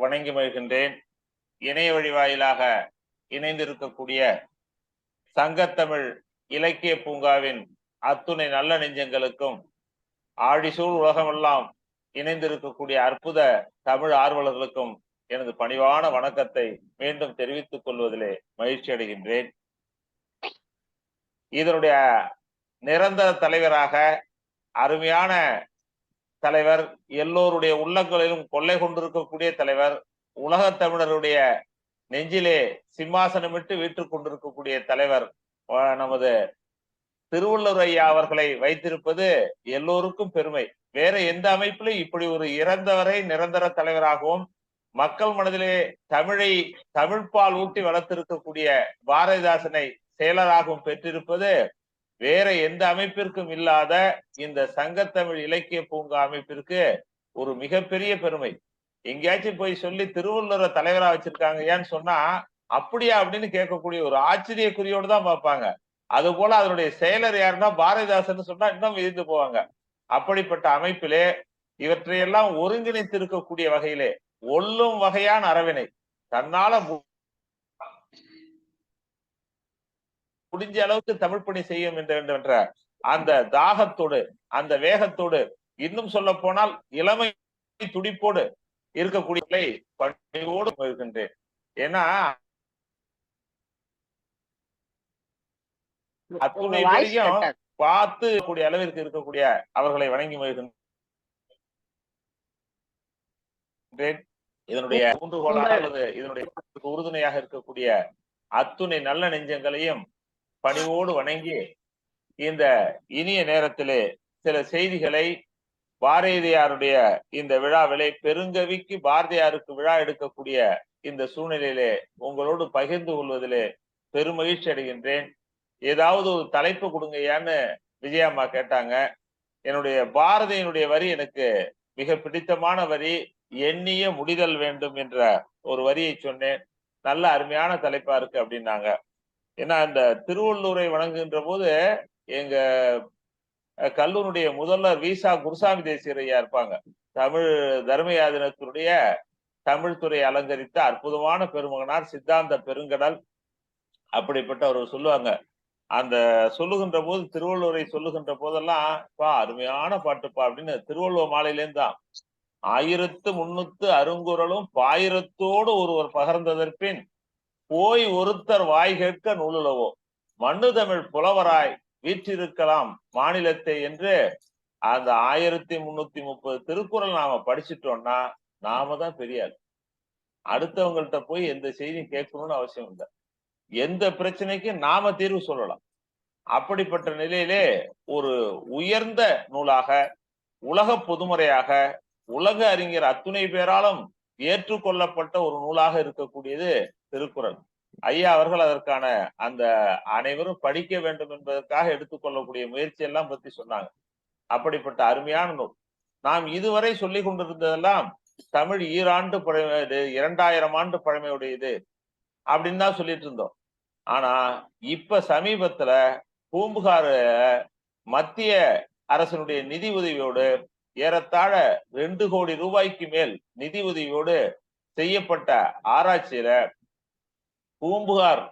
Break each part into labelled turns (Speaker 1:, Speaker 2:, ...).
Speaker 1: வணங்கி மகிழ்கின்றேன். இணைய வழி வாயிலாக இணைந்திருக்கக்கூடிய சங்கத்தமிழ் இலக்கிய பூங்காவின் அத்துணை நல்ல நெஞ்சங்களுக்கும் ஆழிசூழ் உலகமெல்லாம் இணைந்திருக்கக்கூடிய அற்புத தமிழ் ஆர்வலர்களுக்கும் எனது பணிவான வணக்கத்தை மீண்டும் தெரிவித்துக் கொள்வதிலே மகிழ்ச்சி அடைகின்றேன். இதனுடைய நிரந்தர தலைவராக அருமையான தலைவர் எல்லோருடைய உள்ளங்களிலும் கொள்ளை கொண்டிருக்கக்கூடிய தலைவர் உலகத் தமிழருடைய நெஞ்சிலே சிம்மாசனமிட்டு வீட்டுக் கொண்டிருக்கக்கூடிய தலைவர் நமது திருவள்ளுவர் ஐயா அவர்களை வைத்திருப்பது எல்லோருக்கும் பெருமை. வேற எந்த அமைப்பிலும் இப்படி ஒரு இறந்தவரை நிரந்தர தலைவராகவும் மக்கள் மனதிலே தமிழை தமிழ்பால் ஊட்டி வளர்த்திருக்கக்கூடிய பாரதிதாசனை செயலராகவும் பெற்றிருப்பது வேற எந்த அமைப்பிற்கும் இல்லாத இந்த சங்கத்தமிழ் இலக்கிய பூங்கா அமைப்பிற்கு ஒரு மிகப்பெரிய பெருமை. எங்கேயாச்சும் போய் சொல்லி திருவள்ளுவரை தலைவரா வச்சிருக்காங்க ஏன்னு சொன்னா அப்படியா அப்படின்னு கேட்கக்கூடிய ஒரு ஆச்சரியக்குறியோடு தான் பார்ப்பாங்க. அது போல அதனுடைய செயலர் யாருன்னா பாரதிதாசன் சொன்னா இன்னும் விதித்து போவாங்க. அப்படிப்பட்ட அமைப்பிலே இவற்றையெல்லாம் ஒருங்கிணைத்து இருக்கக்கூடிய வகையிலே ஒல்லும் வகையான அரவினை தன்னால மு- முடிஞ்ச அளவுக்கு தமிழ் பணி செய்ய வேண்டும் என்ற அந்த தாகத்தோடு அந்த வேகத்தோடு இன்னும் சொல்ல போனால் இளமை துடிப்போடு இருக்கக்கூடிய பணியோடு இருக்கின்றேன் ஏன்னா அத்துணை
Speaker 2: ஆகுது.
Speaker 1: பார்த்து கூடிய அளவிற்கு இருக்கக்கூடிய அவர்களை வணங்கி மகிழ்கின்றேன் இதனுடைய ஊன்றுகோலாக அல்லது இதனுடைய உறுதுணையாக இருக்கக்கூடிய அத்துணை நல்ல நெஞ்சங்களையும் பணிவோடு வணங்கி இந்த இனிய நேரத்திலே சில செய்திகளை பாரதியாருடைய இந்த விழாவிலே பெருங்கவிக்கு பாரதியாருக்கு விழா எடுக்கக்கூடிய இந்த சூழ்நிலையிலே உங்களோடு பகிர்ந்து கொள்வதிலே பெருமகிழ்ச்சி அடைகின்றேன். ஏதாவது ஒரு தலைப்பு கொடுங்கய்யான்னு விஜயம்மா கேட்டாங்க. என்னுடைய பாரதியினுடைய வரி எனக்கு மிக பிடித்தமான வரி எண்ணிய முடிதல் வேண்டும் என்ற ஒரு வரியை சொன்னேன். நல்ல அருமையான தலைப்பா இருக்கு அப்படின்னாங்க. ஏன்னா அந்த திருவள்ளூரை வணங்குகின்ற போது எங்க அஹ், முதல்வர் விசா குருசாமி தேசியரையா இருப்பாங்க. தமிழ் தர்மயாதனத்தினுடைய தமிழ் துறை அலங்கரித்த அற்புதமான பெருமகனார் சித்தாந்த பெருங்கடல் அப்படிப்பட்ட அவர் சொல்லுவாங்க. அந்த சொல்லுகின்ற போது திருவள்ளுவரை சொல்லுகின்ற போதெல்லாம் பா அருமையான பாட்டுப்பா அப்படின்னு திருவள்ளுவர் மாலையிலேருந்து தான். ஆயிரத்து முன்னூத்து அருங்குறளும் பாயிரத்தோடு ஒருவர் பகர்ந்ததற்பின் போய் ஒருத்தர் வாய் கேட்க நூலுலவோ? மண்ணு தமிழ் புலவராய் வீற்றிருக்கலாம் மாநிலத்தை என்று அந்த ஆயிரத்தி முன்னூத்தி முப்பது திருக்குறள் நாம படிச்சிட்டோம்னா நாம தான் பெரிய அடுத்தவங்கள்ட்ட போய் எந்த செய்தியும் கேட்கணும்னு அவசியம் இல்லை. எந்த பிரச்சனைக்கும் நாம தீர்வு சொல்லலாம். அப்படிப்பட்ட நிலையிலே ஒரு உயர்ந்த நூலாக உலக பொதுமுறையாக உலக அறிஞர் அத்துணை பேராலும் ஏற்றுக்கொள்ளப்பட்ட ஒரு நூலாக இருக்கக்கூடியது திருக்குறள். ஐயா அவர்கள் அதற்கான அந்த அனைவரும் படிக்க வேண்டும் என்பதற்காக எடுத்துக்கொள்ளக்கூடிய முயற்சி எல்லாம் பத்தி சொன்னாங்க. அப்படிப்பட்ட அருமையான நூல். நாம் இதுவரை சொல்லி கொண்டிருந்ததெல்லாம் தமிழ் ஈராண்டு பழமை இது இரண்டாயிரம் ஆண்டு பழமையுடையது அப்படின்னு தான் சொல்லிட்டு இருந்தோம். ஆனா இப்ப சமீபத்துல பூம்புகார் மத்திய அரசனுடைய நிதி உதவியோடு ஏறத்தாழ ரெண்டு கோடி ரூபாய்க்கு மேல் நிதி உதவியோடு செய்யப்பட்ட ஆராய்ச்சியில பூம்புகார்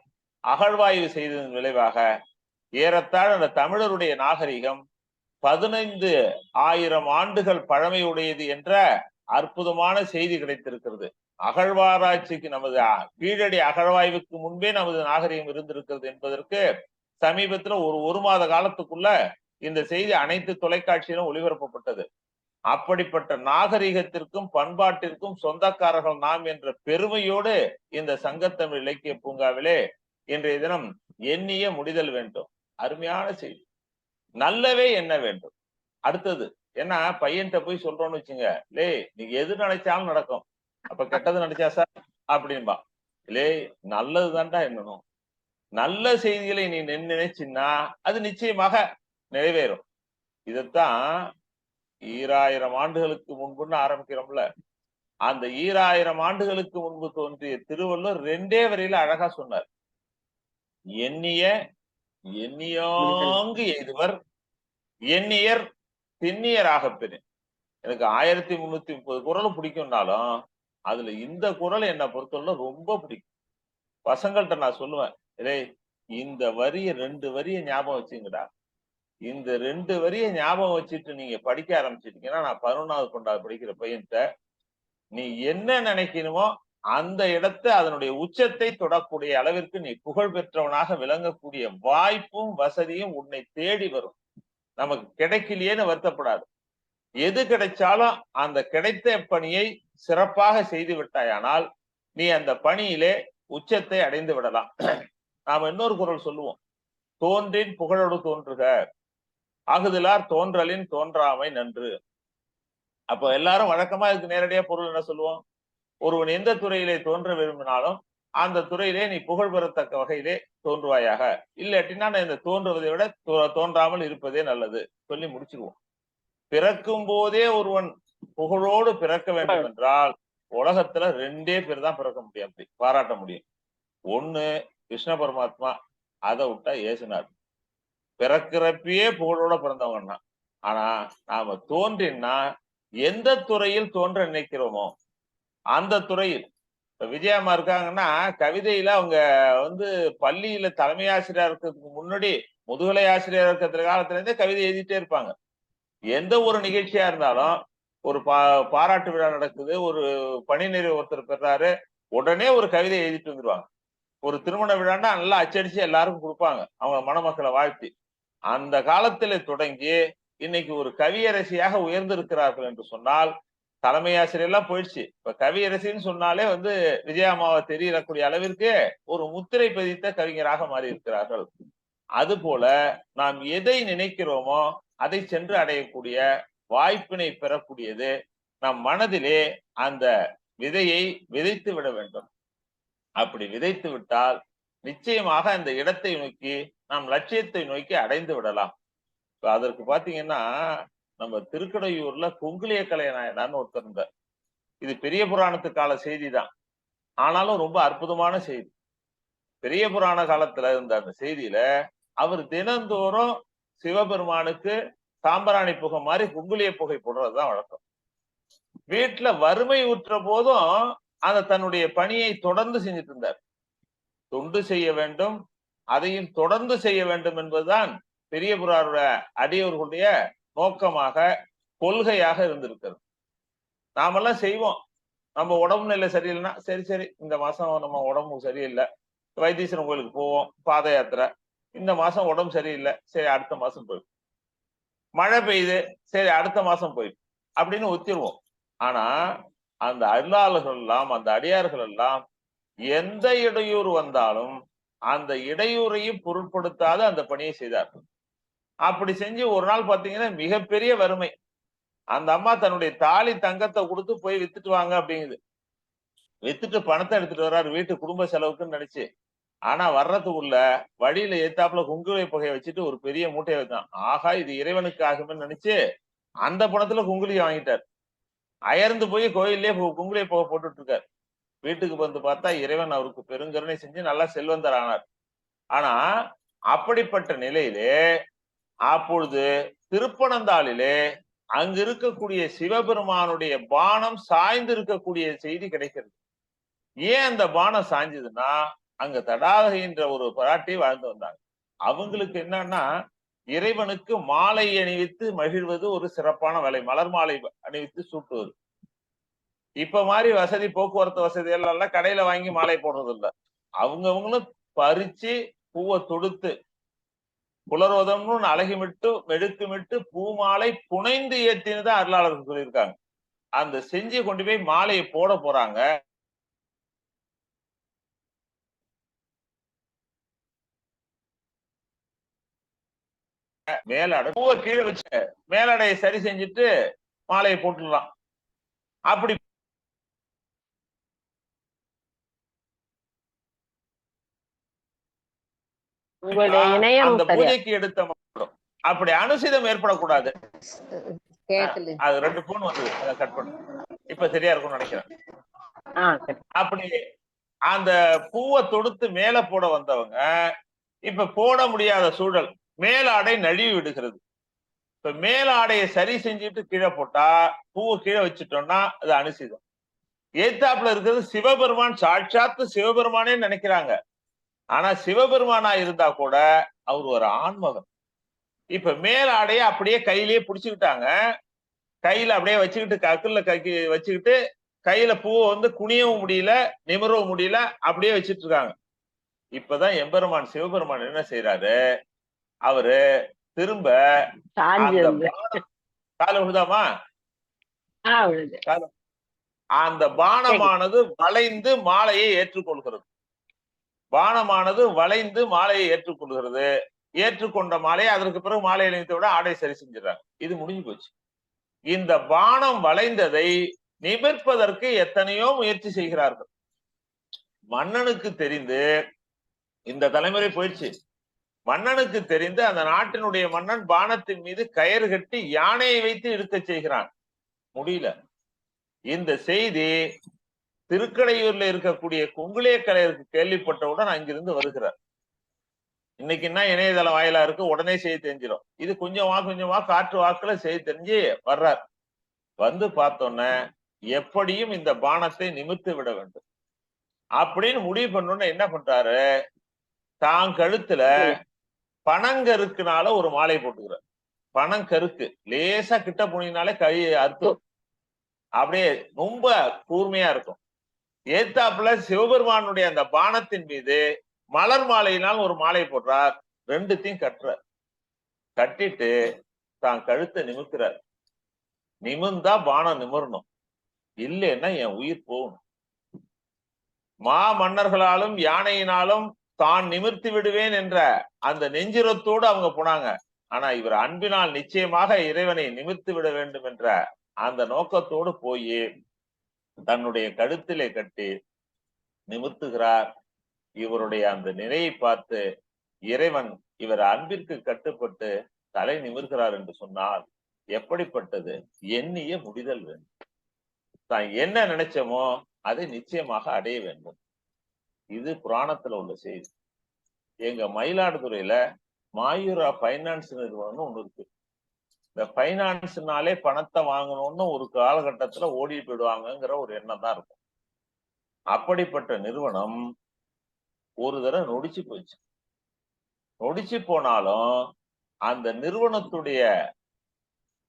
Speaker 1: அகழ்வாய்வு செய்ததன் விளைவாக ஏறத்தாழ அந்த தமிழருடைய நாகரிகம் பதினைந்து ஆயிரம் ஆண்டுகள் பழமையுடையது என்ற அற்புதமான செய்தி கிடைத்திருக்கிறது. அகழ்வாராய்ச்சிக்கு நமது கீழடி அகழ்வாய்வுக்கு முன்பே நமது நாகரிகம் இருந்திருக்கிறது என்பதற்கு சமீபத்துல ஒரு ஒரு மாத காலத்துக்குள்ள இந்த செய்தி அனைத்து தொலைக்காட்சியிலும் ஒளிபரப்பப்பட்டது. அப்படிப்பட்ட நாகரிகத்திற்கும் பண்பாட்டிற்கும் சொந்தக்காரர்கள் நாம் என்ற பெருமையோடு இந்த சங்கத்தமிழ் இலக்கிய பூங்காவிலே இன்றைய தினம் எண்ணிய முடிதல் வேண்டும். அருமையான செய்தி. நல்லவே என்ன வேண்டும். அடுத்தது ஏன்னா பையன்கிட்ட போய் சொல்றோம்னு வச்சுங்க லே நீங்க எது நினைச்சாலும் நடக்கும். அப்ப கெட்டது நினைச்சா சார்? அப்படின்பா. லே நல்லது தான்டா என்னணும் நல்ல செய்திகளை நீ நின்னு நினைச்சின்னா அது நிச்சயமாக நிறைவேறும். இதைத்தான் ஈராயிரம் ஆண்டுகளுக்கு முன்புன்னு ஆரம்பிக்கிறோம்ல. அந்த ஈராயிரம் ஆண்டுகளுக்கு முன்பு தோன்றிய திருவள்ளுவர் ரெண்டே வரையில அழகா சொன்னார். எண்ணிய எண்ணியாங்கு எய்துவர் எண்ணியர் திண்ணியராக பெரு எனக்கு ஆயிரத்தி முன்னூத்தி முப்பது குரலும் பிடிக்கும்னாலும் அதுல இந்த குரல் என்னை பொறுத்தவரை ரொம்ப பிடிக்கும். பசங்கள்கிட்ட நான் சொல்லுவேன் டேய் இந்த வரிய ரெண்டு வரிய ஞாபகம் வச்சுங்கடா. இந்த ரெண்டு வரிய ஞாபகம் வச்சுட்டு நீங்க படிக்க ஆரம்பிச்சிட்டீங்கன்னா நான் பதினொன்னாவது கொண்டாது படிக்கிற பையன்கிட்ட நீ என்ன நினைக்கணுமோ அந்த இடத்தை அதனுடைய உச்சத்தை தொடக்கூடிய அளவிற்கு நீ புகழ் பெற்றவனாக விளங்கக்கூடிய வாய்ப்பும் வசதியும் உன்னை தேடி வரும். நமக்கு கிடைக்கலையேன்னு வருத்தப்படாது. எது கிடைச்சாலும் அந்த கிடைத்த பணியை சிறப்பாக செய்து விட்டாயானால் நீ அந்த பணியிலே உச்சத்தை அடைந்து விடலாம். நாம இன்னொரு குரல் சொல்லுவோம். தோன்றின் புகழோடு தோன்றுக. அகுதலார் தோன்றலின் தோன்றாமை நன்று. அப்போ எல்லாரும் வழக்கமா இதுக்கு நேரடியா பொருள் என்ன சொல்லுவோம்? ஒருவன் எந்த துறையிலே தோன்ற விரும்பினாலும் அந்த துறையிலே நீ புகழ் பெறத்தக்க வகையிலே தோன்றுவாயாக. இல்லாட்டினா நான் இந்த தோன்றுவதை விட தோ- தோன்றாமல் இருப்பதே நல்லது. சொல்லி முடிச்சுக்குவோம் பிறக்கும் போதே ஒருவன் புகழோடு பிறக்க வேண்டும் என்றால் உலகத்துல ரெண்டே பேர் தான் பிறக்க முடியும். அப்படி பாராட்ட முடியும். ஒண்ணு கிருஷ்ண பரமாத்மா அதை விட்டா ஏசுனார் பிறக்கிறப்பயே புகழோட பிறந்தவங்கன்னா ஆனா நாம தோன்றினா எந்த துறையில் தோன்ற நினைக்கிறோமோ அந்த துறையில். இப்ப விஜயம்மா இருக்காங்கன்னா கவிதையில அவங்க வந்து பள்ளியில தலைமை ஆசிரியர் இருக்கிறதுக்கு முன்னாடி முதுகலை ஆசிரியர் இருக்கிற காலத்துல இருந்தே கவிதை எழுதிட்டே இருப்பாங்க. எந்த ஒரு நிகழ்ச்சியா இருந்தாலும் ஒரு பா பாராட்டு விழா நடக்குது ஒரு பணி நிறைவு ஒருத்தர் பெறாரு உடனே ஒரு கவிதை எழுதிட்டு வந்துருவாங்க. ஒரு திருமண விழான்னா நல்லா அச்சடிச்சு எல்லாருக்கும் கொடுப்பாங்க. அவங்க மணமக்களை வாழ்த்தி. அந்த காலத்துல தொடங்கி இன்னைக்கு ஒரு கவியரசியாக உயர்ந்திருக்கிறார்கள் என்று சொன்னால் தலைமை ஆசிரியர் எல்லாம் போயிடுச்சு. இப்ப கவியரசின்னு சொன்னாலே வந்து விஜயாமாவை தெரியக்கூடிய அளவிற்கு ஒரு முத்திரை பதித்த கவிஞராக மாறி இருக்கிறார்கள் அது போல நாம் எதை நினைக்கிறோமோ அதை சென்று அடையக்கூடிய வாய்ப்பினை பெறக்கூடியது நம் மனதிலே அந்த விதையை விதைத்து விட வேண்டும். அப்படி விதைத்து விட்டால் நிச்சயமாக அந்த இடத்தை நோக்கி நாம் லட்சியத்தை நோக்கி அடைந்து விடலாம். இப்ப அதற்கு பாத்தீங்கன்னா நம்ம திருக்கடையூர்ல குங்குளிய கலைநாயனான்னு ஒருத்தர் இருந்தார். இது பெரிய புராணத்து கால செய்தி தான் ஆனாலும் ரொம்ப அற்புதமான செய்தி. பெரிய புராண காலத்துல இருந்த அந்த செய்தியில அவர் தினந்தோறும் சிவபெருமானுக்கு சாம்பராணி புகை மாதிரி குங்குலிய புகை போடுறதுதான் வழக்கம். வீட்டுல வறுமை உற்ற போதும் அந்த தன்னுடைய பணியை தொடர்ந்து செஞ்சுட்டு இருந்தார். தொண்டு செய்ய வேண்டும். அதையும் தொடர்ந்து செய்ய வேண்டும் என்பதுதான் பெரிய புராருடைய அடியவர்களுடைய நோக்கமாக கொள்கையாக இருந்திருக்கிறது. நாமெல்லாம் செய்வோம். நம்ம உடம்பு நிலை சரியில்லைன்னா சரி சரி இந்த மாசம் நம்ம உடம்பு சரியில்லை. வைத்தீஸ்வரன் கோயிலுக்கு போவோம் பாத யாத்திரை. இந்த மாசம் உடம்பு சரியில்லை சரி அடுத்த மாசம் போயிடும் மழை பெய்யுது சரி அடுத்த மாசம் போயிடும் அப்படின்னு ஒத்திடுவோம் ஆனா அந்த அருளாளர்கள் எல்லாம் அந்த அடியார்கள் எல்லாம் எந்த இடையூறு வந்தாலும் அந்த இடையூறையும் பொருட்படுத்தாத அந்த பணியை செய்தார். அப்படி செஞ்சு ஒரு நாள் பாத்தீங்கன்னா மிகப்பெரிய வறுமை. அந்த அம்மா தன்னுடைய தாலி தங்கத்தை கொடுத்து போய் வித்துட்டு வாங்க அப்படிங்குது. வித்துட்டு பணத்தை எடுத்துட்டு வர்றாரு. வீட்டு குடும்ப செலவுக்குன்னு நினைச்சு. ஆனா வர்றதுக்குள்ள வழியில ஏத்தாப்புல குங்குவை புகையை வச்சுட்டு ஒரு பெரிய மூட்டையை வைத்தான் ஆகா இது இறைவனுக்கு ஆகும்னு நினைச்சு அந்த பணத்துல குங்குலியை வாங்கிட்டார். அயர்ந்து போய் கோயிலே குங்குலியை புகை போட்டுட்டு இருக்காரு. வீட்டுக்கு வந்து பார்த்தா இறைவன் அவருக்கு பெருங்கருணை செஞ்சு நல்லா செல்வந்தர் ஆனார். ஆனா அப்படிப்பட்ட நிலையிலே அப்பொழுது திருப்பனந்தாளிலே அங்கு இருக்கக்கூடிய சிவபெருமானுடைய பானம் சாய்ந்து இருக்கக்கூடிய செய்தி கிடைக்கிறது. ஏன் அந்த பானம் சாய்ஞ்சதுன்னா அங்க தடாகைன்ற ஒரு பராட்டி வாழ்ந்து வந்தாங்க. அவங்களுக்கு என்னன்னா இறைவனுக்கு மாலை அணிவித்து மகிழ்வது ஒரு சிறப்பான வேலை. மலர் மாலை அணிவித்து சூட்டுவது. இப்ப மாதிரி வசதி போக்குவரத்து வசதி எல்லாம் கடையில வாங்கி மாலை போடுறது இல்ல அவங்கவுங்களும் பறிச்சு பூவை தொடுத்து புலரோதம்னு அழகிமிட்டு மெடுக்குமிட்டு பூமாலை புனைந்து ஏத்தினதான் அருளாளர்கள் சொல்லியிருக்காங்க. அந்த செஞ்சு கொண்டு போய் மாலையை போட போறாங்க. மேலாடை பூவை கீழே வச்சு மேலாடையை சரி செஞ்சுட்டு மாலையை போட்டுடலாம். அப்படி அந்த பூஜைக்கு எடுத்த மட்டும் அப்படி அனுசிதம் ஏற்படக்கூடாது. அது ரெண்டு போன் வந்தது. அதை கட் பண்ணு. இப்ப சரியா இருக்கும்னு நினைக்கிறேன்.
Speaker 2: ஆ சரி.
Speaker 1: அப்படி அந்த பூவை தொடுத்து மேல போட வந்தவங்க இப்ப போட முடியாத சூழல் மேலாடை நழுவி விடுகிறது. இப்ப மேலாடையை சரி செஞ்சுட்டு கீழே போட்டா பூவை கீழே வச்சுட்டோம்னா அது அனுசிதம். ஏத்தாப்புல இருக்கிறது சிவபெருமான் சாட்சாத்து சிவபெருமானே நினைக்கிறாங்க. ஆனா சிவபெருமானா இருந்தா கூட அவர் ஒரு ஆண்மகன். இப்ப மேல் ஆடைய அப்படியே கையிலேயே புடிச்சுக்கிட்டாங்க. கையில அப்படியே வச்சுக்கிட்டு கக்குல கக்கி வச்சுக்கிட்டு கையில பூவை வந்து குனியவும் முடியல நிமிரவும் முடியல அப்படியே வச்சிட்டு இருக்காங்க. இப்பதான் எம்பெருமான் சிவபெருமான் என்ன செய்யறாரு அவரு திரும்ப
Speaker 2: சாஞ்சு
Speaker 1: அந்த
Speaker 2: வந்து
Speaker 1: பானம் கால விழுதாமா? அந்த பானமானது வளைந்து மாலையை ஏற்றுக்கொள்கிறது. பானமானது வளைந்து மாலையை ஏற்றுக்கொள்கிறது. ஏற்றுக்கொண்ட மாலையை அதற்கு பிறகு மாலை அணிவித்த விட ஆடை சரி செஞ்சிடறாங்க. இது முடிஞ்சு போச்சு. இந்த பானம் வளைந்ததை நிமிர்ப்பதற்கு எத்தனையோ முயற்சி செய்கிறார்கள். மன்னனுக்கு தெரிந்து இந்த தலைமுறை போயிடுச்சு. மன்னனுக்கு தெரிந்து அந்த நாட்டினுடைய மன்னன் பானத்தின் மீது கயிறு கட்டி யானையை வைத்து இழுக்க செய்கிறான். முடியல. இந்த செய்தி திருக்கடையூர்ல இருக்கக்கூடிய குங்குளியக்கலையருக்கு கேள்விப்பட்டவுடன் அங்கிருந்து வருகிறார். இன்னைக்கு என்ன இணையதளம் வாயிலா இருக்கு? உடனே செய்தி தெரிஞ்சிடும் இது கொஞ்சம் கொஞ்சம் காற்று வாக்குல செய்தி தெரிஞ்சு வர்றார். வந்து பார்த்தோன்னே எப்படியும் இந்த பானத்தை நிமிர்த்து விட வேண்டும். அப்படின்னு முடிவு பண்ணோன்னு என்ன பண்றாரு? தான் கழுத்துல பனங்கருக்குனால ஒரு மாலை போட்டுக்கிறார். பனங்கருக்கு லேசா கிட்ட போனீங்கனாலே கை அர்த்தம் அப்படியே ரொம்ப கூர்மையா இருக்கும். ஏத்தாப்புல சிவபெருமானுடைய அந்த பானத்தின் மீது மலர் மாலையினால் ஒரு மாலை போடுறார். ரெண்டுத்தையும் கட்டுறார். கட்டிட்டு தான் கழுத்தை நிமிக்கிறார் நிமிர்ந்தா பானம் நிமிரணும். இல்லைன்னா என் உயிர் போகணும். மா மன்னர்களாலும் யானையினாலும் தான் நிமிர்த்தி விடுவேன் என்ற அந்த நெஞ்சிரத்தோடு அவங்க போனாங்க. ஆனா இவர் அன்பினால் நிச்சயமாக இறைவனை நிமிர்த்து விட வேண்டும் என்ற அந்த நோக்கத்தோடு போய் தன்னுடைய கழுத்திலே கட்டி நிமிர்த்துகிறார் இவருடைய அந்த நிலையை பார்த்து இறைவன் இவர் அன்பிற்கு கட்டுப்பட்டு தலை நிமிர்கிறார் என்று சொன்னால் எப்படிப்பட்டது? எண்ணிய முடிதல் வேண்டும். தான் என்ன நினைச்சோமோ அதை நிச்சயமாக அடைய வேண்டும். இது புராணத்துல உள்ள செய்தி. எங்க மயிலாடுதுறையில மாயூரா பைனான்ஸ் நிறுவனம்னு ஒண்ணு இருக்கு. இந்த பைனான்ஸ்னாலே பணத்தை வாங்கணும்னு ஒரு காலகட்டத்துல ஓடி போயிடுவாங்கங்கிற ஒரு எண்ணம் தான் இருக்கும். அப்படிப்பட்ட நிறுவனம் ஒரு தடவை நொடிச்சு போச்சு. நொடிச்சு போனாலும் அந்த நிறுவனத்துடைய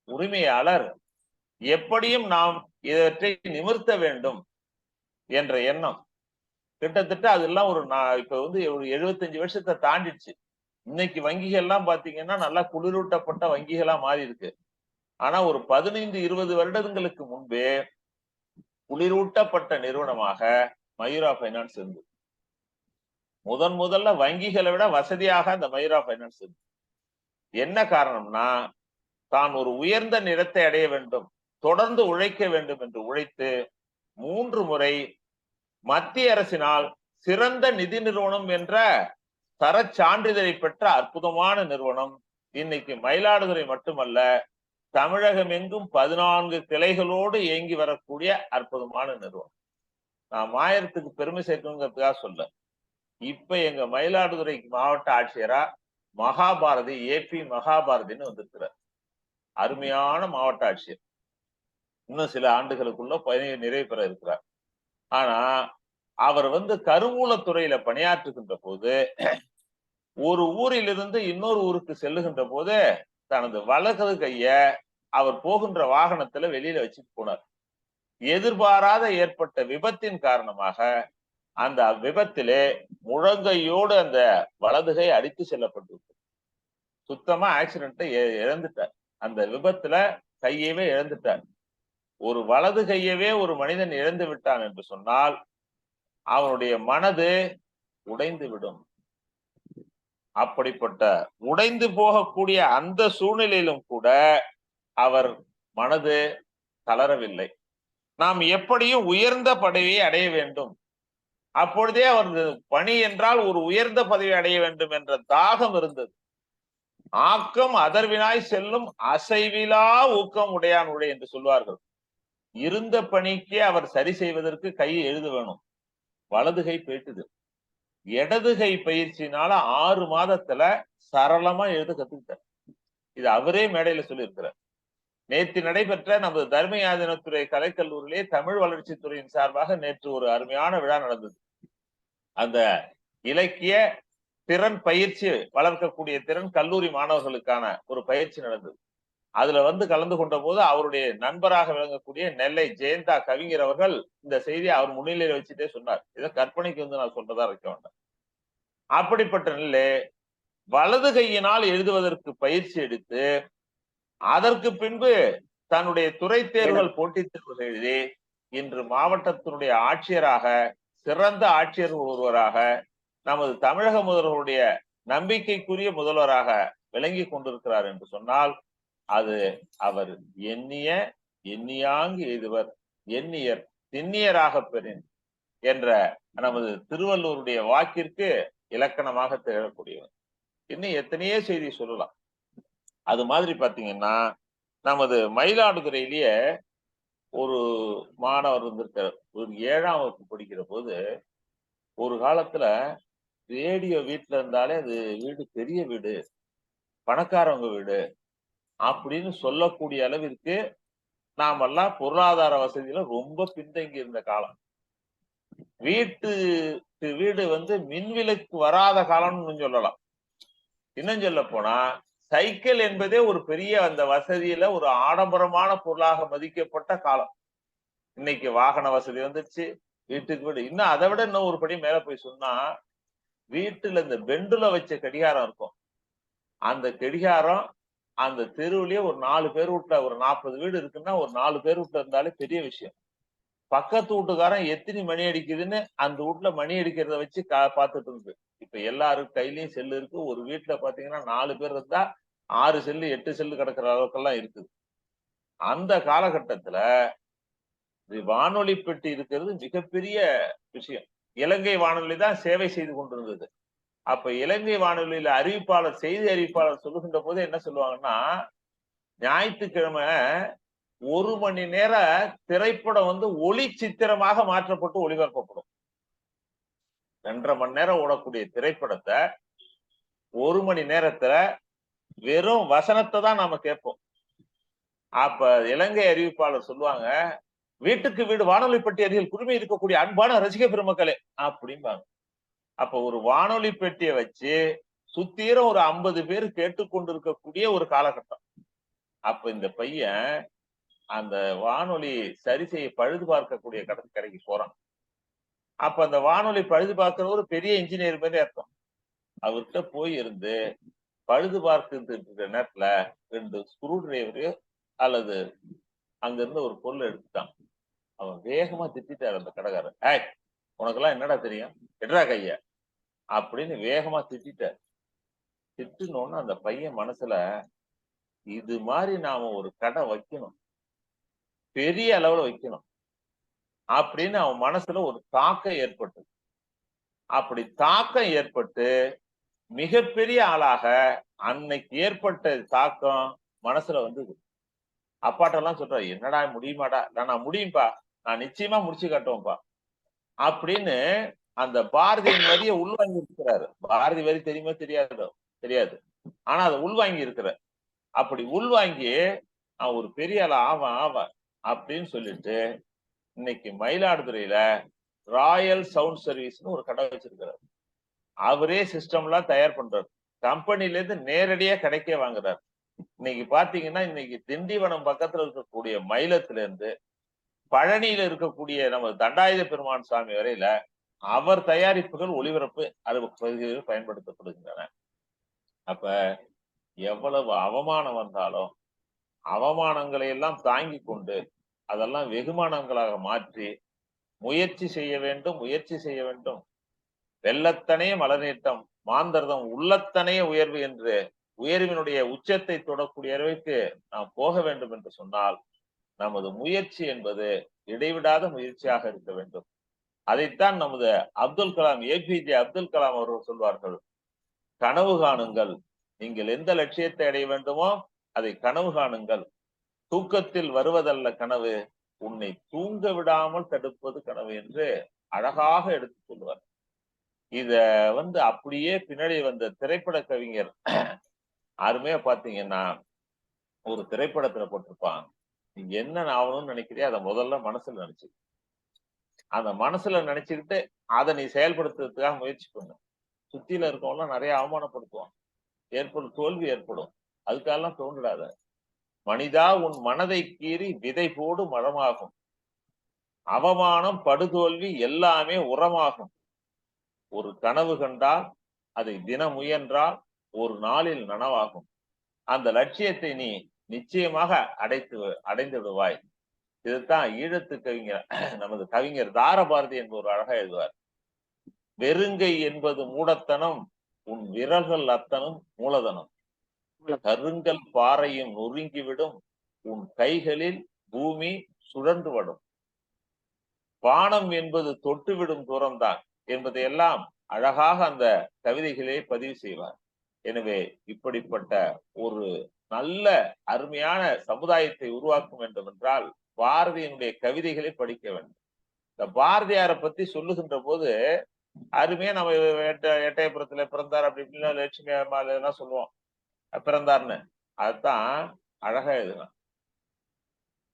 Speaker 1: உரிமையாளர் எப்படியும் நாம் இவற்றை நிமிர்த்த வேண்டும் என்ற எண்ணம். கிட்டத்தட்ட அதெல்லாம் ஒரு நான் இப்ப வந்து ஒரு எழுபத்தஞ்சு வருஷத்தை தாண்டிடுச்சு. இன்னைக்கு வங்கிகள் எல்லாம் பாத்தீங்கன்னா நல்லா குளிரூட்டப்பட்ட வங்கிகளா மாறி இருக்கு ஆனா ஒரு பதினைந்து இருபது வருடங்களுக்கு முன்பே குளிரூட்டப்பட்ட நிறுவனமாக மயூரா பைனான்ஸ் இருந்தது. முதன் முதல்ல வங்கிகளை விட வசதியாக அந்த மயூரா பைனான்ஸ் இருந்தது. என்ன காரணம்னா தான் ஒரு உயர்ந்த நிறத்தை அடைய வேண்டும் தொடர்ந்து உழைக்க வேண்டும் என்று உழைத்து மூன்று முறை மத்திய அரசினால் சிறந்த நிதி நிறுவனம் என்ற தர சான்றிதழை பெற்ற அற்புதமான நிறுவனம். இன்னைக்கு மயிலாடுதுறை மட்டுமல்ல தமிழகம் எங்கும் பதினான்கு கிளைகளோடு இயங்கி வரக்கூடிய அற்புதமான நிறுவனம். நான் மாயத்துக்கு பெருமை சேர்க்கணுங்கிறதுக்காக சொல்ல இப்ப எங்க மயிலாடுதுறை மாவட்ட ஆட்சியரா மகாபாரதி ஏபி மகாபாரதின்னு வந்திருக்கிறார். அருமையான மாவட்ட ஆட்சியர். இன்னும் சில ஆண்டுகளுக்குள்ள பணி நிறைவு பெற இருக்கிறார். ஆனா அவர் வந்து கருவூலத்துறையில பணியாற்றுகின்ற போது ஒரு ஊரிலிருந்து இன்னொரு ஊருக்கு செல்லுகின்ற போது தனது வலது கைய அவர் போகின்ற வாகனத்துல வெளியில வச்சுட்டு போனார். எதிர்பாராத ஏற்பட்ட விபத்தின் காரணமாக அந்த விபத்திலே முழங்கையோடு அந்த வலதுகை அடித்து செல்லப்பட்டிருக்கு சுத்தமா ஆக்சிடென்ட்டை இழந்துட்டார். அந்த விபத்துல கையவே இழந்துட்டார். ஒரு வலது கையவே ஒரு மனிதன் இழந்து விட்டான் என்று சொன்னால் அவனுடைய மனது உடைந்து விடும் அப்படிப்பட்ட உடைந்து போகக்கூடிய அந்த சூழ்நிலையிலும் கூட அவர் மனது தளரவில்லை. நாம் எப்படியும் உயர்ந்த பதவியை அடைய வேண்டும். அப்பொழுதே அவர் பணி என்றால் ஒரு உயர்ந்த பதவி அடைய வேண்டும் என்ற தாகம் இருந்தது. ஆக்கம் அதர்வினாய் செல்லும் அசைவிலா ஊக்கம் உடையான் உடை என்று சொல்வார்கள். இருந்த பணிக்கே அவர் சரி செய்வதற்கு கை எழுத வேணும். வலதுகை போயிட்டுது இடதுகை பயிற்சினால ஆறு மாதத்துல சரளமா எழுத கத்துக்கிட்டார். இது அவரே மேடையில சொல்லியிருக்கிறார். நேற்று நடைபெற்ற நமது தர்மயாதனத்துறை கலைக்கல்லூரிலே தமிழ் வளர்ச்சித்துறையின் சார்பாக நேற்று ஒரு அருமையான விழா நடந்தது. அந்த இலக்கிய திறன் பயிற்சி வளர்க்கக்கூடிய திறன் கல்லூரி மாணவர்களுக்கான ஒரு பயிற்சி நடந்தது. அதுல வந்து கலந்து கொண்ட போது அவருடைய நண்பராக விளங்கக்கூடிய நெல்லை ஜெயந்தா கவிஞர் அவர்கள் இந்த செய்தியை அவர் முன்னிலையில வச்சுட்டே சொன்னார். இதை கற்பனைக்கு வந்து நான் சொல்றதா இருக்க வேண்டாம். அப்படிப்பட்ட நிலை வலது கையினால் எழுதுவதற்கு பயிற்சி எடுத்து அதற்கு பின்பு தன்னுடைய துறை தேர்வுகள் போட்டித் தேர்வுகள் எழுதி இன்று மாவட்டத்தினுடைய ஆட்சியராக சிறந்த ஆட்சியர் ஒருவராக நமது தமிழக முதல்வருடைய நம்பிக்கைக்குரிய முதல்வராக விளங்கி கொண்டிருக்கிறார் என்று சொன்னால் அது அவர் எண்ணிய எண்ணியாங்கு எய்துவர் எண்ணியர் திண்ணியராக பெறின் என்ற நமது திருவள்ளூருடைய வாக்கிற்கு இலக்கணமாக திகழக்கூடியவர். இன்னும் எத்தனையோ செய்தி சொல்லலாம். அது மாதிரி பாத்தீங்கன்னா நமது மயிலாடுதுறையிலேயே ஒரு மாணவர் இருந்திருக்கார். ஒரு ஏழாம் வகுப்பு படிக்கிற போது ஒரு காலத்துல ரேடியோ வீட்டுல இருந்தாலே அது வீடு பெரிய வீடு பணக்காரவங்க வீடு அப்படின்னு சொல்லக்கூடிய அளவிற்கு நாமெல்லாம் பொருளாதார வசதியில ரொம்ப பின்தங்கி இருந்த காலம். வீட்டு வீடு வந்து மின்விளக்கு வராத காலம்னு சொல்லலாம். இன்னும் சொல்ல போனா சைக்கிள் என்பதே ஒரு பெரிய அந்த வசதியில ஒரு ஆடம்பரமான பொருளாக மதிக்கப்பட்ட காலம். இன்னைக்கு வாகன வசதி வந்துருச்சு வீட்டுக்கு வீடு. இன்னும் அதை விட இன்னும் ஒரு படி மேல போய் சொன்னா வீட்டுல இந்த பெண்டுல வச்ச கடிகாரம் இருக்கும். அந்த கடிகாரம் அந்த தெருவுலயே ஒரு நாலு பேர் வீட்டுல ஒரு நாற்பது வீடு இருக்குன்னா ஒரு நாலு பேர் வீட்டுல இருந்தாலே பெரிய விஷயம். பக்கத்து வீட்டுக்காரன் எத்தனை மணி அடிக்குதுன்னு அந்த வீட்டுல மணி அடிக்கிறத வச்சு கா பார்த்துட்டு இருந்து. இப்ப எல்லாரும் கையிலயும் செல்லு இருக்கு. ஒரு வீட்டுல பாத்தீங்கன்னா நாலு பேர் இருந்தா ஆறு செல்லு எட்டு செல்லு கிடக்குற அளவுக்கெல்லாம் இருக்குது. அந்த காலகட்டத்துல வானொலி பெட்டி இருக்கிறது மிகப்பெரிய விஷயம். இலங்கை வானொலி தான் சேவை செய்து கொண்டிருந்தது. அப்ப இலங்கை வானொலியில அறிவிப்பாளர் செய்தி அறிவிப்பாளர் சொல்லுகின்ற போது என்ன சொல்லுவாங்கன்னா ஞாயிற்றுக்கிழமை ஒரு மணி நேர திரைப்படம் வந்து ஒளி சித்திரமாக மாற்றப்பட்டு ஒளிபரப்பப்படும். ரெண்டரை மணி நேரம் ஓடக்கூடிய திரைப்படத்தை ஒரு மணி நேரத்துல வெறும் வசனத்தை தான் நாம கேட்போம். அப்ப இலங்கை அறிவிப்பாளர் சொல்லுவாங்க வீட்டுக்கு வீடு வானொலி பட்டியலில் அருகில் குழுமி இருக்கக்கூடிய அன்பான ரசிக பெருமக்களே அப்படிம்பாங்க. அப்ப ஒரு வானொலி பெட்டியை வச்சு சுத்தீரம் ஒரு ஐம்பது பேர் கேட்டுக்கொண்டிருக்கக்கூடிய ஒரு காலகட்டம். அப்ப இந்த பையன் அந்த வானொலி சரி செய்ய பழுது பார்க்கக்கூடிய கடை கடைக்கு போறான். அப்ப அந்த வானொலி பழுது பார்க்கிற ஒரு பெரிய இன்ஜினியர் மாதிரி அர்த்தம். அவர்கிட்ட போய் இருந்து பழுது பார்த்துட்டு இருக்கிற நேரத்துல ரெண்டு ஸ்க்ரூ டிரைவரு அல்லது அங்க இருந்து ஒரு பொருள் எடுத்துட்டான். அவன் வேகமா திட்டாரு அந்த கடைக்காரன் ஏய் உனக்கெல்லாம் என்னடா தெரியும்? எட்ரா கைய. அப்படின்னு வேகமா திட்டார் திட்டுனோன்னு அந்த பையன் மனசுல இது மாதிரி நாம ஒரு கடை வைக்கணும். பெரிய அளவுல வைக்கணும். அப்படின்னு அவன் மனசுல ஒரு தாக்கம் ஏற்பட்டது. அப்படி தாக்கம் ஏற்பட்டு மிகப்பெரிய ஆளாக அன்னைக்கு ஏற்பட்ட தாக்கம் மனசுல வந்தது. அப்பாட்டெல்லாம் சொல்றாரு என்னடா முடியுமாடா? நான் முடியும்பா. நான் நிச்சயமா முடிச்சு காட்டுவேன்ப்பா. அப்படின்னு அந்த பாரதியின் வரியை உள்வாங்கி இருக்கிறாரு பாரதி வரி தெரியுமா தெரியாதோ? தெரியாது. ஆனா அதை உள்வாங்கி இருக்கிறார் அப்படி உள்வாங்கி அவன் ஒரு பெரிய ஆளா ஆவன் ஆவன் அப்படின்னு சொல்லிட்டு இன்னைக்கு மயிலாடுதுறையில ராயல் சவுண்ட் சர்வீஸ்னு ஒரு கடை வச்சிருக்கிறார். அவரே சிஸ்டம்லாம் தயார் பண்றாரு. கம்பெனில இருந்து நேரடியா கிடைக்கே வாங்குறாரு. இன்னைக்கு பாத்தீங்கன்னா இன்னைக்கு திண்டிவனம் பக்கத்துல இருக்கக்கூடிய மயிலத்துல இருந்து பழனியில இருக்கக்கூடிய நம்ம தண்டாயுத பெருமான் சுவாமி வரையில அவர் தயாரிப்புகள் ஒளிபரப்பு அது பயன்படுத்தப்படுகின்றன. அப்ப எவ்வளவு அவமானம் வந்தாலும் அவமானங்களை எல்லாம் தாங்கி கொண்டு அதெல்லாம் வெகுமானங்களாக மாற்றி முயற்சி செய்ய வேண்டும் முயற்சி செய்ய வேண்டும். வெள்ளத்தனே மலநீட்டம் மாந்தர்தம் உள்ளத்தனைய உயர்வு என்று உயர்வினுடைய உச்சத்தை தொடக்கூடிய அளவுக்கு நாம் போக வேண்டும் என்று சொன்னால் நமது முயற்சி என்பது இடைவிடாத முயற்சியாக இருக்க வேண்டும். அதைத்தான் நமது அப்துல் கலாம் ஏபிஜே அப்துல் கலாம் அவர்கள் சொல்வார்கள். கனவு காணுங்கள். நீங்கள் எந்த லட்சியத்தை அடைய வேண்டுமோ அதை கனவு காணுங்கள். தூக்கத்தில் வருவதல்ல கனவு. உன்னை தூங்க விடாமல் தடுப்பது கனவு என்று அழகாக எடுத்து சொல்வார். இத வந்து அப்படியே பின்னாடி வந்த திரைப்பட கவிஞர் அருமையா பாத்தீங்கன்னா ஒரு திரைப்படத்துல போட்டிருப்பான். நீ என்ன ஆகணும்னு நினைக்கிறியோ அதை முதல்ல மனசுல நினைச்சு அந்த மனசுல நினைச்சுக்கிட்டு அதை நீ செயல்படுத்துறதுக்காக முயற்சி பண்ணு. சுத்தியில இருக்கவங்களாம் நிறைய அவமானப்படுத்துவான் ஏற்படும் தோல்வி ஏற்படும். அதுக்காகலாம் தோன்றிடாத மனிதா உன் மனதை கீறி விதை போடு மரமாகும். அவமானம் படுதோல்வி எல்லாமே உரமாகும். ஒரு கனவு கண்டால் அதை தினம் முயன்றால் ஒரு நாளில் நனவாகும். அந்த லட்சியத்தை நீ நிச்சயமாக அடைத்து அடைந்து விடுவாய் இதுதான் ஈழத்து கவிஞர் நமது கவிஞர் தாரபாரதி என்பவர் அழகா எழுதுவார். வெறுங்கை என்பது மூடத்தனம் உன் விரல்கள் அத்தனும் மூலதனம். கருங்கல் பாறையும் நொறுங்கிவிடும் உன் கைகளில் பூமி சுழன்று வடும் வானம் என்பது தொட்டுவிடும் தூரம்தான் என்பதையெல்லாம் அழகாக அந்த கவிதைகளே பதிவு செய்வார். எனவே இப்படிப்பட்ட ஒரு நல்ல அருமையான சமுதாயத்தை உருவாக்க வேண்டும் என்றால் பாரதியினுடைய கவிதைகளை படிக்க வேண்டும். இந்த பாரதியாரை பத்தி சொல்லுகின்ற போது அருமையா நம்ம எட்ட எட்டயபுரத்துல பிறந்தார் அப்படி இப்படின்னு லட்சுமி அம்மாள் சொல்லுவோம். பிறந்தார்னு. அதுதான் அழகா எழுதுனான்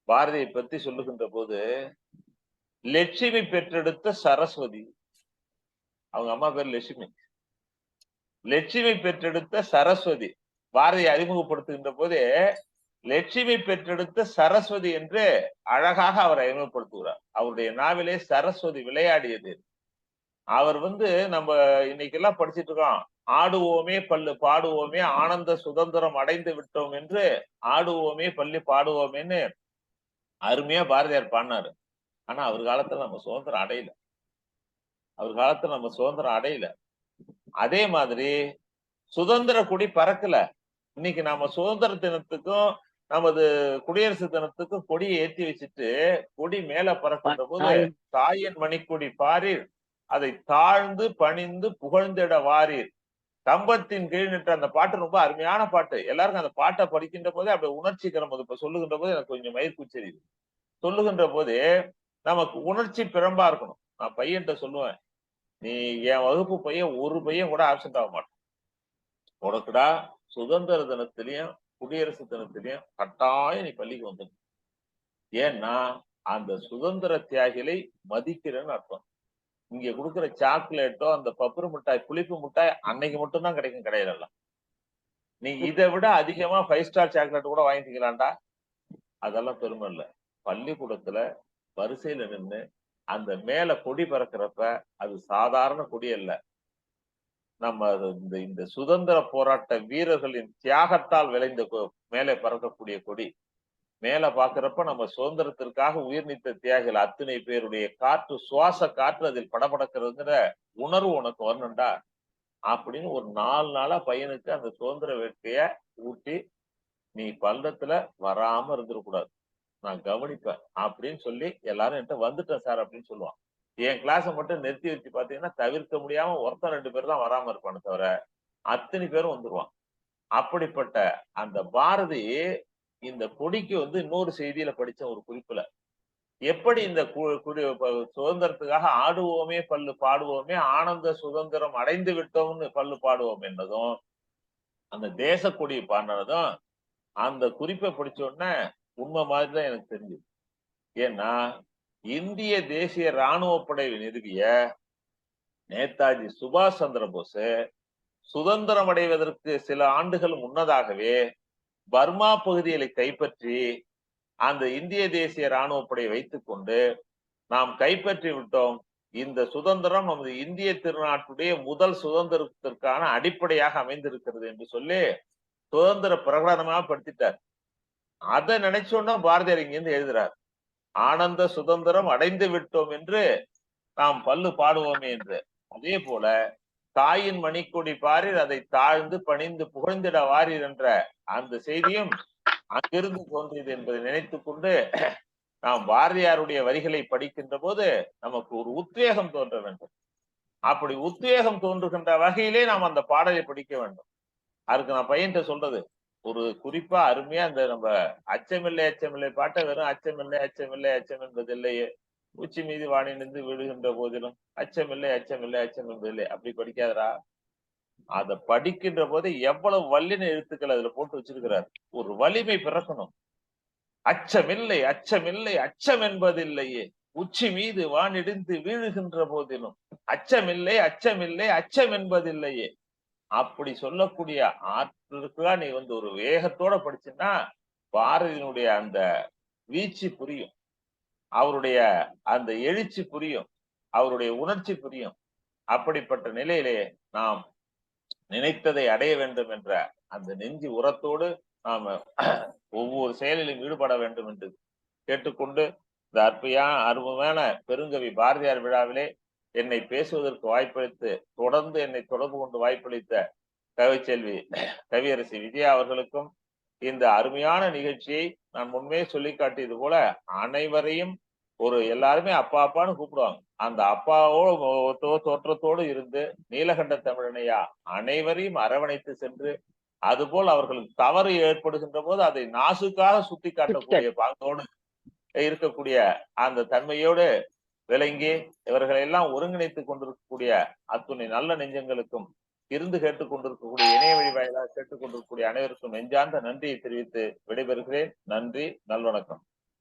Speaker 1: பாரதியை பத்தி சொல்லுகின்ற போது லட்சுமி பெற்றெடுத்த சரஸ்வதி. அவங்க அம்மா பேர் லட்சுமி. லட்சுமி பெற்றெடுத்த சரஸ்வதி. பாரதியை அறிமுகப்படுத்துகின்ற போதே லட்சுமி பெற்றெடுத்த சரஸ்வதி என்று அழகாக அவர் அறிமுகப்படுத்துகிறார். அவருடைய நாவிலே சரஸ்வதி விளையாடியது. அவர் வந்து நம்ம இன்னைக்கு எல்லாம் படிச்சிட்டு இருக்கோம். ஆடுவோமே பல்லு பாடுவோமே ஆனந்த சுதந்திரம் அடைந்து விட்டோம் என்று ஆடுவோமே பள்ளி பாடுவோமேன்னு அருமையா பாரதியார் பாடினாரு. ஆனா அவர் காலத்துல நம்ம சுதந்திரம் அடையல. அவர் காலத்துல நம்ம சுதந்திரம் அடையல. அதே மாதிரி சுதந்திர கொடி பறக்கல. இன்னைக்கு நாம சுதந்திர தினத்துக்கும் நமது குடியரசு தினத்துக்கும் கொடியை ஏத்தி வச்சுட்டு கொடி மேல பறக்கின்ற போது தாயின் மணிக்கொடி பாரீர். அதை தாழ்ந்து பணிந்து புகழ்ந்திட வாரீர். கம்பத்தின் கீழ் நின்ற அந்த பாட்டு ரொம்ப அருமையான பாட்டு. எல்லாருக்கும் அந்த பாட்டை படிக்கின்ற போதே அப்படி உணர்ச்சிக்கிற போது இப்ப சொல்லுகின்ற போது எனக்கு கொஞ்சம் மயிர்கூச்சரியுது சொல்லுகின்ற போது நமக்கு உணர்ச்சி பிறம்பா இருக்கணும். நான் பையன்கிட்ட சொல்லுவேன் நீ என் வகுப்பு பையன் ஒரு பையன் கூட ஆப்சென்ட் ஆக மாட்டான். உனக்குடா சுதந்திர தினத்திலையும் குடியரசு தினத்திலையும் கட்டாயம் நீ பள்ளிக்கு வந்துடு ஏன்னா அந்த சுதந்திர தியாகிகளை மதிக்கிறேன்னு அர்த்தம். இங்க கொடுக்குற சாக்லேட்டோ அந்த பப்புரு மிட்டாய் புளிப்பு மிட்டாய் அன்னைக்கு மட்டும்தான் கிடைக்கும் கடையில நீ இதை விட அதிகமா ஃபைவ் ஸ்டார் சாக்லேட் கூட வாங்கிக்கலாம்டா அதெல்லாம் பெருமை இல்லை. பள்ளிக்கூடத்துல வரிசையில நின்று அந்த மேல கொடி பறக்கிறப்ப அது சாதாரண கொடி அல்ல. நம்ம இந்த இந்த சுதந்திர போராட்ட வீரர்களின் தியாகத்தால் விளைந்த மேலே பறக்கக்கூடிய கொடி. மேல பாக்குறப்ப நம்ம சுதந்திரத்திற்காக உயிர் நீத்த தியாகிகள் அத்தனை பேருடைய காற்று சுவாச காற்று அதில் படபடக்கிறதுங்கிற உணர்வு உனக்கு வரணும்டா. அப்படின்னு ஒரு நாலு நாளா பையனுக்கு அந்த சுதந்திர வேட்கைய ஊட்டி நீ பள்ளத்துல வராம இருந்துடக்கூடாது நான் கவனிப்பேன். அப்படின்னு சொல்லி எல்லாரும் என்கிட்ட வந்துட்டேன் சார் அப்படின்னு சொல்லுவான். என் கிளாஸை மட்டும் நிறுத்தி வச்சு பாத்தீங்கன்னா தவிர்க்க முடியாம ஒருத்தன் ரெண்டு பேர் தான் வராம இருப்பானு தவிர அத்தனை பேரும் வந்துருவான். அப்படிப்பட்ட அந்த பாரதி இந்த கொடிக்கு வந்து இன்னொரு செய்தியில படிச்ச ஒரு குறிப்புல எப்படி இந்த சுதந்திரத்துக்காக ஆடுவோமே பல்லு பாடுவோமே ஆனந்த சுதந்திரம் அடைந்து விட்டோம்னு பல்லு பாடுவோம் என்னதும் அந்த தேச கொடி பாடினதும் அந்த குறிப்பை படிச்ச உடனே உண்மை மாதிரிதான் எனக்கு தெரிஞ்சது. ஏன்னா இந்திய தேசிய இராணுவ படை நிறுவிய நேதாஜி சுபாஷ் சந்திர போஸ் சுதந்திரம் அடைவதற்கு சில ஆண்டுகள் முன்னதாகவே பர்மா பகுதிகளை கைப்பற்றி அந்த இந்திய தேசிய இராணுவ படை வைத்துக் கொண்டு நாம் கைப்பற்றி விட்டோம். இந்த சுதந்திரம் நமது இந்திய திருநாட்டுடைய முதல் சுதந்திரத்திற்கான அடிப்படையாக அமைந்திருக்கிறது என்று சொல்லி சுதந்திர பிரகடனமாக படுத்திட்டார். அதை நினைச்சோன்னா பாரதியார் இங்கிருந்து எழுதுறார். ஆனந்த சுதந்திரம் அடைந்து விட்டோம் என்று நாம் பல்லு பாடுவோமே என்று. அதே போல தாயின் மணிக்கொடி பாரீர் அதை தாழ்ந்து பணிந்து புகழ்ந்திட வாரீர் என்ற அந்த செய்தியும் அங்கிருந்து தோன்றியது என்பதை நினைத்து கொண்டு நாம் பாரதியாருடைய வரிகளை படிக்கின்ற போது நமக்கு ஒரு உத்வேகம் தோன்ற வேண்டும். அப்படி உத்வேகம் தோன்றுகின்ற வகையிலே நாம் அந்த பாடலை படிக்க வேண்டும். அதுக்கு நான் பையன்கிட்ட சொல்றது ஒரு குறிப்பா அருமையா அந்த நம்ம அச்சமில்லை அச்சமில்லை பாட்டை வெறும் அச்சமில்லை அச்சமில்லை அச்சம் என்பது இல்லையே உச்சி மீது வாணி விழுகின்ற போதிலும் அச்சமில்லை அச்சமில்லை அச்சம் என்பதில்லை. அப்படி படிக்காதரா அதை படிக்கின்ற போது எவ்வளவு வல்லின எழுத்துக்கள் அதுல போட்டு வச்சிருக்கிறார். ஒரு வலிமை பிறக்கணும். அச்சமில்லை அச்சமில்லை அச்சம் என்பதில்லையே. உச்சி மீது வானிடிந்து வீழுகின்ற போதிலும் அச்சமில்லை அச்சமில்லை அச்சம் என்பதில்லையே. அப்படி சொல்லக்கூடிய ஆற்றலுக்குதான் நீ வந்து ஒரு வேகத்தோட படிச்சுன்னா பாரதியினுடைய அந்த வீச்சு புரியும். அவருடைய அந்த எழுச்சி புரியும். அவருடைய உணர்ச்சி புரியும். அப்படிப்பட்ட நிலையிலே நாம் நினைத்ததை அடைய வேண்டும் என்ற அந்த நெஞ்சு உரத்தோடு நாம ஒவ்வொரு செயலிலும் ஈடுபட வேண்டும் என்று கேட்டுக்கொண்டு இந்த அற்பையான அருமையான பெருங்கவி பாரதியார் விழாவிலே என்னை பேசுவதற்கு வாய்ப்பளித்து தொடர்ந்து என்னை தொடர்பு கொண்டு வாய்ப்பளித்த கவிச்செல்வி கவியரசி விஜயா அவர்களுக்கும் இந்த அருமையான நிகழ்ச்சியை நான் முன்பே சொல்லி காட்டியது போல அனைவரையும் ஒரு எல்லாருமே அப்பா அப்பான்னு கூப்பிடுவாங்க. அந்த அப்பாவோடு தோற்றத்தோடு இருந்து நீலகண்ட தமிழனையா அனைவரையும் அரவணைத்து சென்று அதுபோல் அவர்களுக்கு தவறு ஏற்படுகின்ற போது அதை நாசுக்காக சுட்டி காட்டக்கூடிய பாங்கோடு இருக்கக்கூடிய அந்த தன்மையோடு விளங்கி இவர்களை எல்லாம் ஒருங்கிணைத்துக் கொண்டிருக்கக்கூடிய அத்துணை நல்ல நெஞ்சங்களுக்கும் இருந்து கேட்டுக் கொண்டிருக்கக்கூடிய இணைய வழி வாயிலாக கேட்டுக் கொண்டிருக்கக்கூடிய அனைவருக்கும் நெஞ்சார்ந்த நன்றியை தெரிவித்து விடைபெறுகிறேன். நன்றி நல்வணக்கம்.